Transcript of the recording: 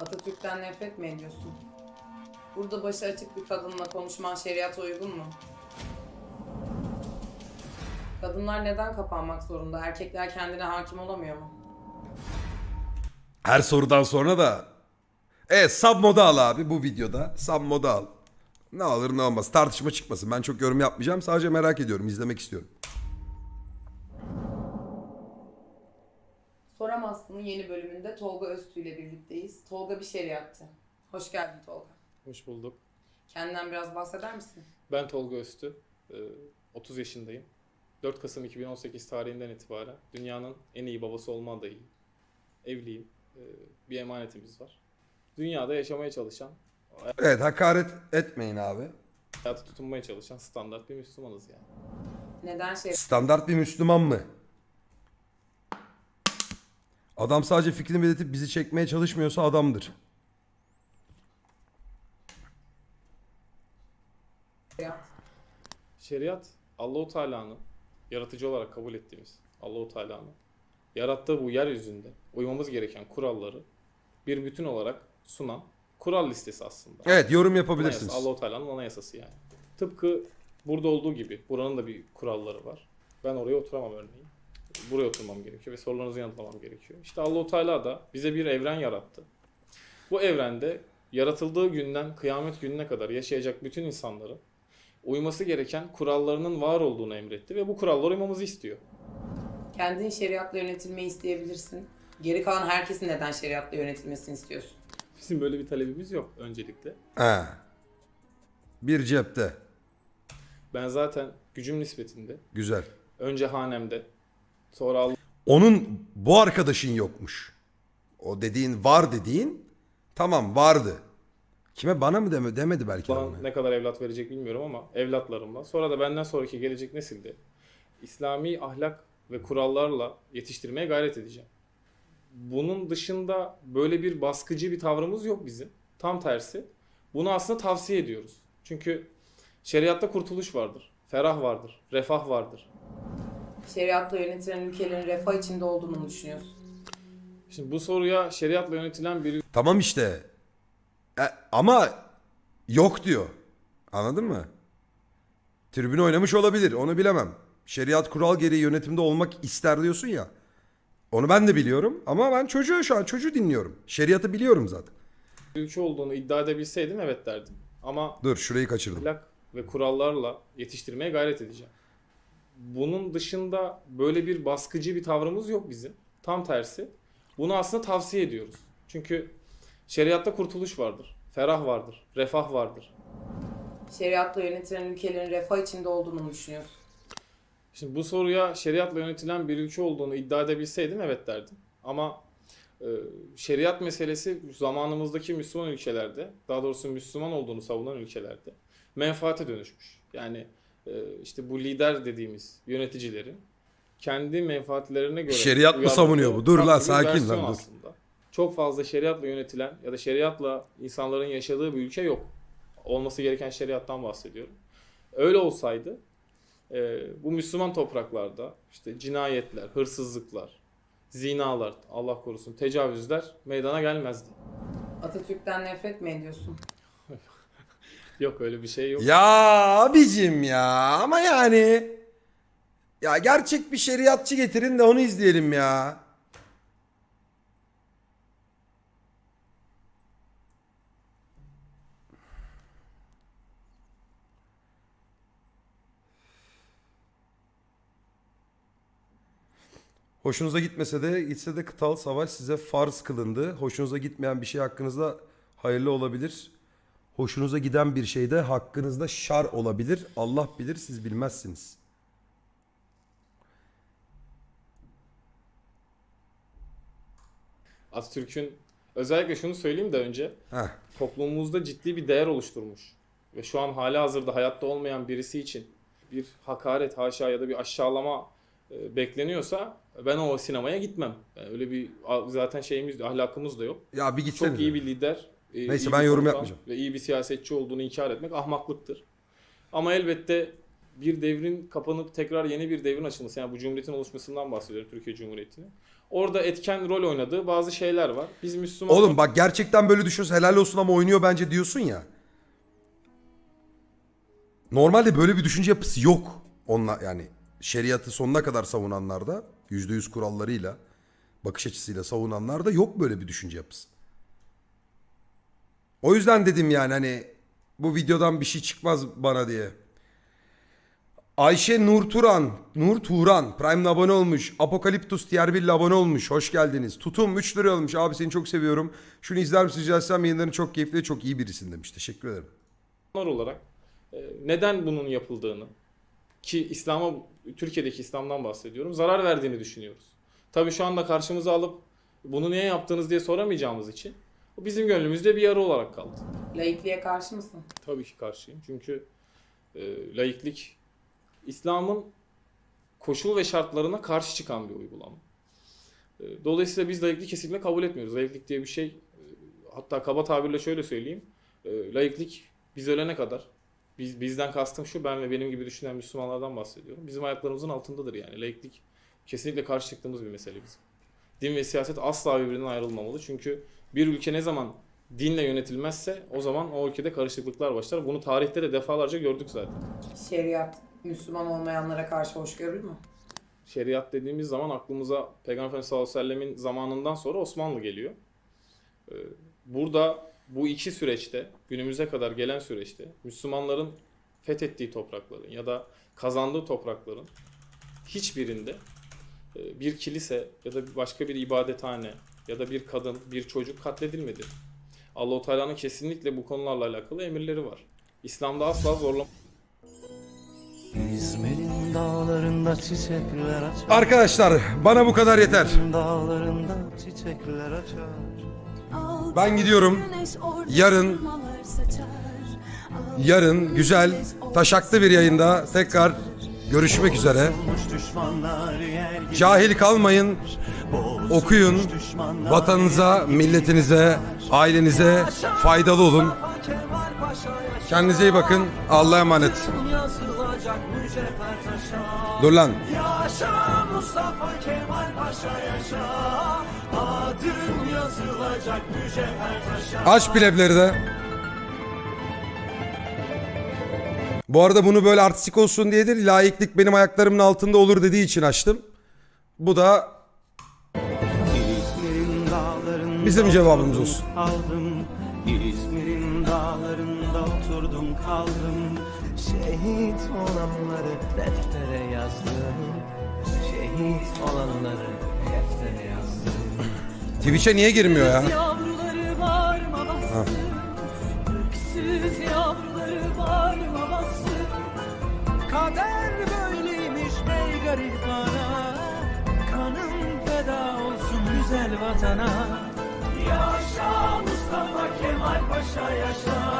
Atatürk'ten nefret mi ediyorsun? Burada başı açık bir kadınla konuşman şeriata uygun mu? Kadınlar neden kapanmak zorunda? Erkekler kendine hakim olamıyor mu? Her sorudan sonra da Evet sub moda al abi bu videoda. Sub moda al. Ne alır ne olmaz. Tartışma çıkmasın. Ben çok yorum yapmayacağım. Sadece merak ediyorum. izlemek istiyorum. Soramazsın'ın yeni bölümünde Tolga Öztü ile birlikteyiz. Tolga bir şeriatçı. Hoş geldin Tolga. Hoş bulduk. Kendinden biraz bahseder misin? Ben Tolga Öztü. Ee, 30 yaşındayım. 4 Kasım 2018 tarihinden itibaren dünyanın en iyi babası olma adayıyım. Evliyim. Ee, Bir emanetimiz var. Dünyada yaşamaya çalışan, Evet hakaret etmeyin abi. hayatı tutunmaya çalışan standart bir Müslümanız yani. Neden Standart bir Müslüman mı? Adam sadece fikrini belirtip bizi çekmeye çalışmıyorsa adamdır. şeriat? Allahu Teala'nın yaratıcı olarak kabul ettiğimiz Allahu Teala'nın yarattığı bu yeryüzünde uymamız gereken kuralları bir bütün olarak sunan kural listesi aslında. Evet yorum Anayasa, yapabilirsiniz. Allahu Teala'nın anayasası yani. Tıpkı burada olduğu gibi buranın da bir kuralları var. Ben oraya oturamam örneğin. Buraya oturmam gerekiyor ve sorularınızı yanıtlamam gerekiyor. İşte Allahu Teala da bize bir evren yarattı. Bu evrende yaratıldığı günden kıyamet gününe kadar yaşayacak bütün insanların uyması gereken kurallarının var olduğunu emretti ve bu kurallara uymamızı istiyor. Kendin şeriatla yönetilmeyi isteyebilirsin. Geri kalan herkesin neden şeriatla yönetilmesini istiyorsun? Bizim böyle bir talebimiz yok öncelikle. He. Bir cepte. Ben zaten gücüm nispetinde Güzel. önce hanemde sonra Onun bu arkadaşın yokmuş. O dediğin var dediğin tamam vardı. Kime bana mı deme, demedi belki de Bana ne kadar evlat verecek bilmiyorum ama evlatlarımla sonra da benden sonraki gelecek nesilde İslami ahlak ve kurallarla yetiştirmeye gayret edeceğim. Bunun dışında böyle bir baskıcı bir tavrımız yok bizim. Tam tersi. Bunu aslında tavsiye ediyoruz. Çünkü şeriatta kurtuluş vardır. Ferah vardır. Refah vardır. Şeriatla yönetilen ülkelerin refah içinde olduğunu mu düşünüyorsun? Şimdi bu soruya şeriatla yönetilen bir Tamam işte. E, ama yok diyor. Anladın mı? Tribün oynamış olabilir. Onu bilemem. Şeriat kural gereği yönetimde olmak ister diyorsun ya. Onu ben de biliyorum ama ben çocuğu şu an çocuğu dinliyorum. Şeriatı biliyorum zaten. ülke olduğunu iddia edebilseydim evet derdim. Ama Dur şurayı kaçırdım. ahlak ve kurallarla yetiştirmeye gayret edeceğim. Bunun dışında böyle bir baskıcı bir tavrımız yok bizim. Tam tersi. Bunu aslında tavsiye ediyoruz. Çünkü şeriatta kurtuluş vardır. Ferah vardır. Refah vardır. Şeriatla yönetilen ülkelerin refah içinde olduğunu mu düşünüyorsun? Şimdi bu soruya şeriatla yönetilen bir ülke olduğunu iddia edebilseydim evet derdim. Ama e, şeriat meselesi zamanımızdaki Müslüman ülkelerde, daha doğrusu Müslüman olduğunu savunan ülkelerde menfaate dönüşmüş. Yani işte bu lider dediğimiz yöneticilerin kendi menfaatlerine göre Şeriat mı savunuyor bu? Dur lan, sakin lan, dur. Aslında. Çok fazla şeriatla yönetilen ya da şeriatla insanların yaşadığı bir ülke yok. Olması gereken şeriattan bahsediyorum. Öyle olsaydı e, bu Müslüman topraklarda işte cinayetler, hırsızlıklar, zinalar, Allah korusun tecavüzler meydana gelmezdi. Atatürk'ten nefret mi ediyorsun? Yok öyle bir şey yok. Ya abicim ya ama yani ya gerçek bir şeriatçı getirin de onu izleyelim ya. Hoşunuza gitmese de gitse de kıtal savaş size farz kılındı. Hoşunuza gitmeyen bir şey hakkınızda hayırlı olabilir. Hoşunuza giden bir şey de hakkınızda şar olabilir. Allah bilir siz bilmezsiniz. Atatürk'ün özellikle şunu söyleyeyim de önce Heh. toplumumuzda ciddi bir değer oluşturmuş. Ve şu an hala hazırda hayatta olmayan birisi için bir hakaret haşa ya da bir aşağılama e, bekleniyorsa ben o sinemaya gitmem. Yani öyle bir zaten şeyimiz ahlakımız da yok. Ya bir gitsene. Çok iyi bir lider. E, Neyse, ben yorum yapmayacağım. Ve iyi bir siyasetçi olduğunu inkar etmek ahmaklıktır. Ama elbette bir devrin kapanıp tekrar yeni bir devrin açılması yani bu cumhuriyetin oluşmasından bahsediyorum Türkiye Cumhuriyeti'nin. Orada etken rol oynadığı bazı şeyler var. Biz Müslüman Oğlum bak gerçekten böyle düşünüyorsun helal olsun ama oynuyor bence diyorsun ya. Normalde böyle bir düşünce yapısı yok. Onlar yani şeriatı sonuna kadar savunanlarda yüzde yüz kurallarıyla bakış açısıyla savunanlarda yok böyle bir düşünce yapısı. O yüzden dedim yani hani bu videodan bir şey çıkmaz bana diye. Ayşe Nur Turan, Nur Turan Prime'le abone olmuş. Apokaliptus diğer bir abone olmuş. Hoş geldiniz. Tutum 3 lira olmuş. Abi seni çok seviyorum. Şunu izler misin rica etsem yayınların çok keyifli çok iyi birisin demiş. Teşekkür ederim. olarak e, neden bunun yapıldığını ki İslam'a Türkiye'deki İslam'dan bahsediyorum zarar verdiğini düşünüyoruz. Tabii şu anda karşımıza alıp bunu niye yaptınız diye soramayacağımız için bu bizim gönlümüzde bir yara olarak kaldı. Laikliğe karşı mısın? Tabii ki karşıyım. Çünkü e, laiklik İslam'ın koşul ve şartlarına karşı çıkan bir uygulama. E, dolayısıyla biz laikliği kesinlikle kabul etmiyoruz. Laiklik diye bir şey e, hatta kaba tabirle şöyle söyleyeyim. E, laiklik biz ölene kadar biz bizden kastım şu ben ve benim gibi düşünen Müslümanlardan bahsediyorum. Bizim ayaklarımızın altındadır yani. Laiklik kesinlikle karşı çıktığımız bir mesele bizim. Din ve siyaset asla birbirinden ayrılmamalı. Çünkü bir ülke ne zaman dinle yönetilmezse o zaman o ülkede karışıklıklar başlar. Bunu tarihte de defalarca gördük zaten. Şeriat Müslüman olmayanlara karşı hoşgörülü mü? Şeriat dediğimiz zaman aklımıza Peygamber Efendimiz sallallahu aleyhi ve sellemin zamanından sonra Osmanlı geliyor. Ee, Burada bu iki süreçte, günümüze kadar gelen süreçte Müslümanların fethettiği toprakların ya da kazandığı toprakların hiçbirinde bir kilise ya da başka bir ibadethane ya da bir kadın, bir çocuk katledilmedi. Allahu Teala'nın kesinlikle bu konularla alakalı emirleri var. İslam'da asla zorlama İzmir'in dağlarında çiçekler açar. Arkadaşlar bana bu kadar yeter. Dağlarında çiçekler açar. Ben gidiyorum. Yarın- Yarın güzel taşaklı bir yayında tekrar görüşmek üzere. Cahil kalmayın. Okuyun. Vatanınıza, milletinize, ailenize faydalı olun. Kendinize iyi bakın. Allah'a emanet. Dur lan. Yaşa Mustafa Kemal Paşa yaşa. Adın yazılacak mücevher taşa. Aç plebleri de. Bu arada bunu böyle artistik olsun diye değil, laiklik benim ayaklarımın altında olur dediği için açtım. Bu da Bizim cevabımız olsun. Kaldım İzmir'in dağlarında oturdum kaldım Şehit olanları deftere yazdım Şehit olanları deftere yazdım Twitch'e niye girmiyor ya? Yavruları garibana Kanım feda olsun güzel vatana. Yaşa Mustafa Kemal Paşa yaşa.